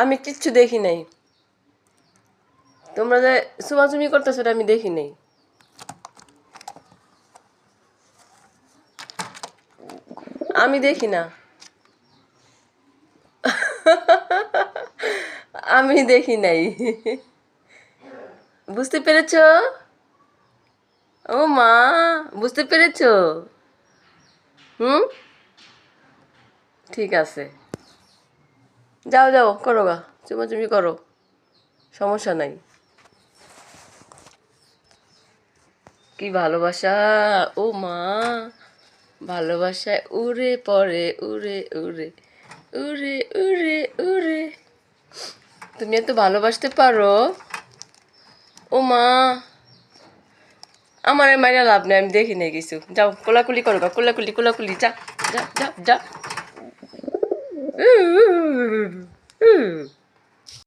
আমি কিচ্ছু দেখি নাই। তোমরা যে চুমাচুমি করতেছো এটা আমি দেখি নাই। আমি দেখি না। আমি দেখি নাই। বুঝতে পেরেছ? ও মা, বুঝতে পেরেছ? হুম? ঠিক আছে। যাও যাও, করো গা। চুমাচুমি করো। সমস্যা নাই। কি ভালোবাসা, ও মা। ভালোবাসায় উড়ে পড়ে, উড়ে উড়ে উড়ে উড়ে উড়ে। তুমি এত ভালোবাসতে পারো? ও মা। আমার মাইরা লাভ নেই, আমি দেখি নাই কিছু। যাও, কোলাকুলি করো গা, কোলাকুলি কোলাকুলি। যা যা যা যা। do.